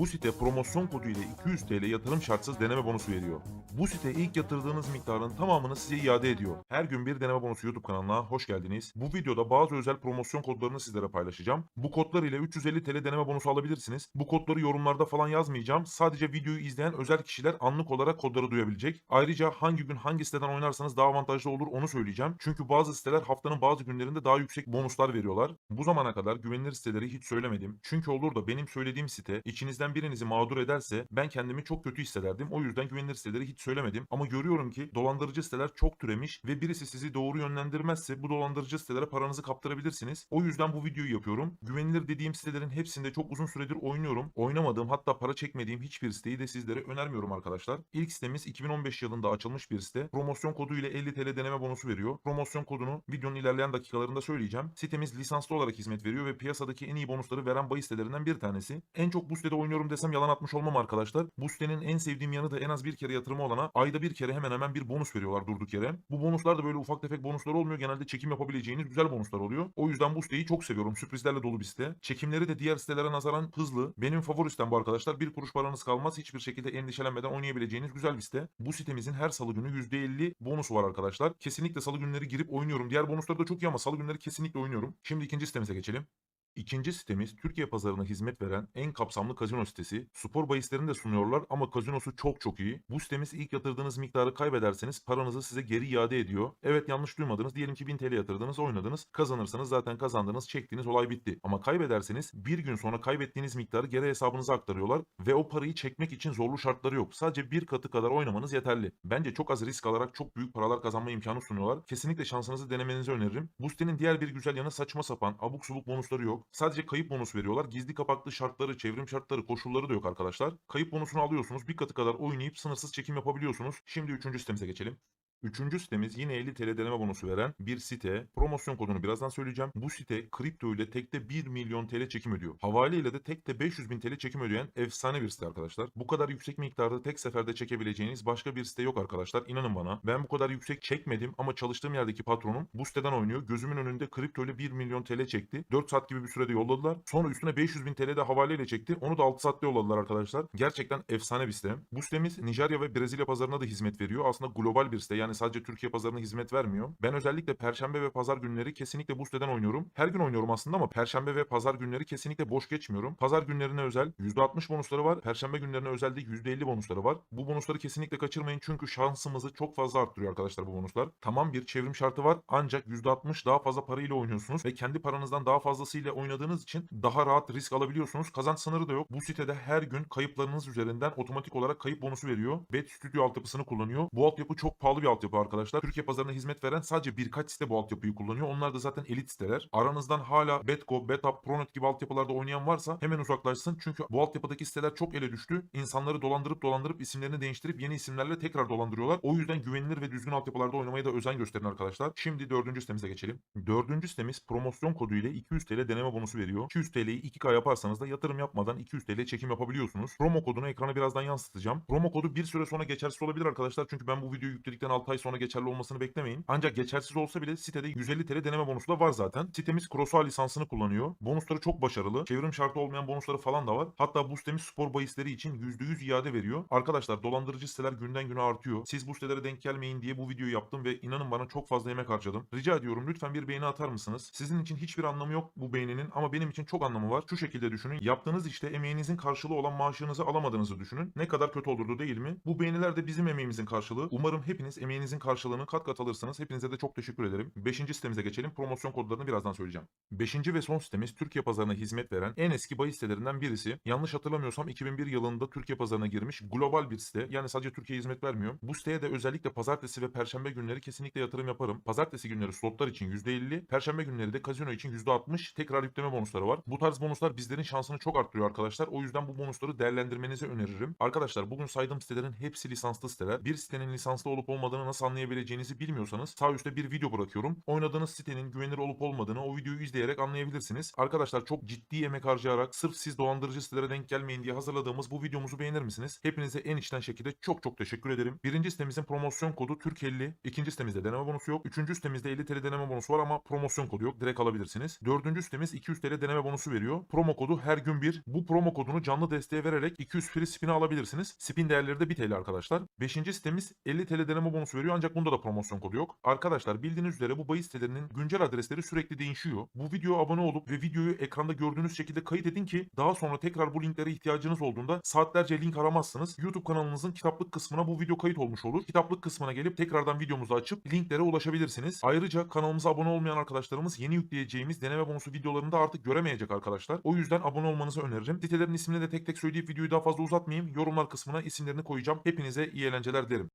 Bu site promosyon kodu ile 200 TL yatırım şartsız deneme bonusu veriyor. Bu site ilk yatırdığınız miktarın tamamını size iade ediyor. Her gün bir deneme bonusu YouTube kanalına hoş geldiniz. Bu videoda bazı özel promosyon kodlarını sizlere paylaşacağım. Bu kodlar ile 350 TL deneme bonusu alabilirsiniz. Bu kodları yorumlarda falan yazmayacağım. Sadece videoyu izleyen özel kişiler anlık olarak kodları duyabilecek. Ayrıca hangi gün hangi siteden oynarsanız daha avantajlı olur onu söyleyeceğim. Çünkü bazı siteler haftanın bazı günlerinde daha yüksek bonuslar veriyorlar. Bu zamana kadar güvenilir siteleri hiç söylemedim. Çünkü olur da benim söylediğim site içinizden birinizi mağdur ederse ben kendimi çok kötü hissederdim. O yüzden güvenilir siteleri hiç söylemedim. Ama görüyorum ki dolandırıcı siteler çok türemiş ve birisi sizi doğru yönlendirmezse bu dolandırıcı sitelere paranızı kaptırabilirsiniz. O yüzden bu videoyu yapıyorum. Güvenilir dediğim sitelerin hepsinde çok uzun süredir oynuyorum. Oynamadığım hatta para çekmediğim hiçbir siteyi de sizlere önermiyorum arkadaşlar. İlk sitemiz 2015 yılında açılmış bir site. Promosyon kodu ile 50 TL deneme bonusu veriyor. Promosyon kodunu videonun ilerleyen dakikalarında söyleyeceğim. Sitemiz lisanslı olarak hizmet veriyor ve piyasadaki en iyi bonusları veren bahis sitelerinden bir tanesi. En çok bu sitede oynuyorum desem yalan atmış olmam arkadaşlar. Bu sitenin en sevdiğim yanı da en az bir kere yatırımı olana ayda bir kere hemen hemen bir bonus veriyorlar durduk yere. Bu bonuslar da böyle ufak tefek bonuslar olmuyor. Genelde çekim yapabileceğiniz güzel bonuslar oluyor. O yüzden bu siteyi çok seviyorum. Sürprizlerle dolu bir site. Çekimleri de diğer sitelere nazaran hızlı. Benim favori sitem bu arkadaşlar. Bir kuruş paranız kalmaz. Hiçbir şekilde endişelenmeden oynayabileceğiniz güzel bir site. Bu sitemizin her salı günü %50 bonusu var arkadaşlar. Kesinlikle salı günleri girip oynuyorum. Diğer bonusları da çok iyi ama salı günleri kesinlikle oynuyorum. Şimdi ikinci sitemize geçelim. İkinci sitemiz Türkiye pazarına hizmet veren en kapsamlı kazino sitesi. Spor bahislerini de sunuyorlar ama kazinosu çok çok iyi. Bu sitemiz ilk yatırdığınız miktarı kaybederseniz paranızı size geri iade ediyor. Evet yanlış duymadınız. Diyelim ki 1000 TL yatırdınız, oynadınız. Kazanırsanız zaten kazandınız, çektiğiniz olay bitti. Ama kaybederseniz bir gün sonra kaybettiğiniz miktarı geri hesabınıza aktarıyorlar ve o parayı çekmek için zorlu şartları yok. Sadece bir katı kadar oynamanız yeterli. Bence çok az risk alarak çok büyük paralar kazanma imkanı sunuyorlar. Kesinlikle şansınızı denemenizi öneririm. Bu sitenin diğer bir güzel yanı saçma sapan, abuk subuk bonusları yok. Sadece kayıp bonus veriyorlar. Gizli kapaklı şartları, çevrim şartları, koşulları da yok arkadaşlar. Kayıp bonusunu alıyorsunuz. Bir katı kadar oynayıp sınırsız çekim yapabiliyorsunuz. Şimdi üçüncü sitemize geçelim. Üçüncü sitemiz yine 50 TL deneme bonusu veren bir site. Promosyon kodunu birazdan söyleyeceğim. Bu site kripto ile tekte 1 milyon TL çekim ödüyor. Havale ile de tekte 500 bin TL çekim ödeyen efsane bir site arkadaşlar. Bu kadar yüksek miktarda tek seferde çekebileceğiniz başka bir site yok arkadaşlar. İnanın bana. Ben bu kadar yüksek çekmedim ama çalıştığım yerdeki patronum bu siteden oynuyor. Gözümün önünde kripto ile 1 milyon TL çekti. 4 saat gibi bir sürede yolladılar. Sonra üstüne 500 bin TL de havaleyle çekti. Onu da 6 saatte yolladılar arkadaşlar. Gerçekten efsane bir site. Bu sitemiz Nijerya ve Brezilya pazarına da hizmet veriyor. Aslında global bir site. Yani sadece Türkiye pazarına hizmet vermiyor. Ben özellikle perşembe ve pazar günleri kesinlikle bu siteden oynuyorum. Her gün oynuyorum aslında ama perşembe ve pazar günleri kesinlikle boş geçmiyorum. Pazar günlerine özel %60 bonusları var. Perşembe günlerine özel de %50 bonusları var. Bu bonusları kesinlikle kaçırmayın çünkü şansımızı çok fazla arttırıyor arkadaşlar bu bonuslar. Tamam bir çevrim şartı var ancak %60 daha fazla parayla oynuyorsunuz ve kendi paranızdan daha fazlasıyla oynadığınız için daha rahat risk alabiliyorsunuz. Kazanç sınırı da yok. Bu sitede her gün kayıplarınız üzerinden otomatik olarak kayıp bonusu veriyor. Bet Studio altyapısını kullanıyor. Bu altyapı çok pahalı bir altyapı arkadaşlar. Türkiye pazarına hizmet veren sadece birkaç site bu altyapıyı kullanıyor. Onlar da zaten elit siteler. Aranızdan hala Betgo, Betap, Pronet gibi altyapılarda oynayan varsa hemen uzaklaşsın. Çünkü bu altyapıdaki siteler çok ele düştü. İnsanları dolandırıp dolandırıp isimlerini değiştirip yeni isimlerle tekrar dolandırıyorlar. O yüzden güvenilir ve düzgün altyapılarda oynamaya da özen gösterin arkadaşlar. Şimdi dördüncü sitemize geçelim. Dördüncü sitemiz promosyon kodu ile 200 TL deneme bonusu veriyor. 200 TL'yi 2K yaparsanız da yatırım yapmadan 200 TL çekim yapabiliyorsunuz. Promo kodunu ekrana birazdan yansıtacağım. Promo kodu bir süre sonra geçersiz olabilir arkadaşlar. Çünkü ben bu videoyu yükledikten 6 ay sonra geçerli olmasını beklemeyin. Ancak geçersiz olsa bile sitede 150 TL deneme bonusu da var zaten. Sitemiz Crossal lisansını kullanıyor. Bonusları çok başarılı. Çevrim şartı olmayan bonusları falan da var. Hatta bu sitemiz spor bahisleri için %100 iade veriyor. Arkadaşlar dolandırıcı siteler günden güne artıyor. Siz bu sitelere denk gelmeyin diye bu videoyu yaptım ve inanın bana çok fazla emek harcadım. Rica ediyorum lütfen bir beğeni atar mısınız? Sizin için hiçbir anlamı yok bu beğeninin ama benim için çok anlamı var. Şu şekilde düşünün. Yaptığınız işte emeğinizin karşılığı olan maaşınızı alamadığınızı düşünün. Ne kadar kötü olurdu değil mi? Bu beğeniler de bizim emeğimizin karşılığı. Umarım hepiniz emeğinizin karşılığını kat kat alırsınız. Hepinize de çok teşekkür ederim. Beşinci sitemize geçelim. Promosyon kodlarını birazdan söyleyeceğim. Beşinci ve son sitemiz Türkiye pazarına hizmet veren en eski bahis sitelerinden birisi. Yanlış hatırlamıyorsam 2001 yılında Türkiye pazarına girmiş global bir site. Yani sadece Türkiye'ye hizmet vermiyor. Bu siteye de özellikle pazartesi ve perşembe günleri kesinlikle yatırım yaparım. Pazartesi günleri slotlar için %50, perşembe günleri de kazino için %60 tekrar yükleme bonusları var. Bu tarz bonuslar bizlerin şansını çok arttırıyor arkadaşlar. O yüzden bu bonusları değerlendirmenizi öneririm. Arkadaşlar bugün saydığım sitelerin hepsi lisanslı siteler. Bir sitenin lisanslı olup olmadığını çıktığını nasıl anlayabileceğinizi bilmiyorsanız sağ üstte bir video bırakıyorum. Oynadığınız sitenin güvenilir olup olmadığını o videoyu izleyerek anlayabilirsiniz. Arkadaşlar çok ciddi emek harcayarak sırf siz dolandırıcı sitelere denk gelmeyin diye hazırladığımız bu videomuzu beğenir misiniz? Hepinize en içten şekilde çok çok teşekkür ederim. Birinci sitemizin promosyon kodu Türk 50. İkinci sitemizde deneme bonusu yok. Üçüncü sitemizde 50 TL deneme bonusu var ama promosyon kodu yok. Direkt alabilirsiniz. Dördüncü sitemiz 200 TL deneme bonusu veriyor. Promo kodu her gün bir. Bu promo kodunu canlı desteğe vererek 200 free spin'i alabilirsiniz. Spin değerleri de 1 TL arkadaşlar. Beşinci sitemiz 50 TL deneme bonusu veriyor ancak bunda da promosyon kodu yok. Arkadaşlar bildiğiniz üzere bu bahis sitelerinin güncel adresleri sürekli değişiyor. Bu videoya abone olup ve videoyu ekranda gördüğünüz şekilde kayıt edin ki daha sonra tekrar bu linklere ihtiyacınız olduğunda saatlerce link aramazsınız. YouTube kanalınızın kitaplık kısmına bu video kayıt olmuş olur. Kitaplık kısmına gelip tekrardan videomuzu açıp linklere ulaşabilirsiniz. Ayrıca kanalımıza abone olmayan arkadaşlarımız yeni yükleyeceğimiz deneme bonusu videolarını da artık göremeyecek arkadaşlar. O yüzden abone olmanızı öneririm. Sitelerin ismini de tek tek söyleyip videoyu daha fazla uzatmayayım. Yorumlar kısmına isimlerini koyacağım. Hepinize iyi eğlenceler dilerim.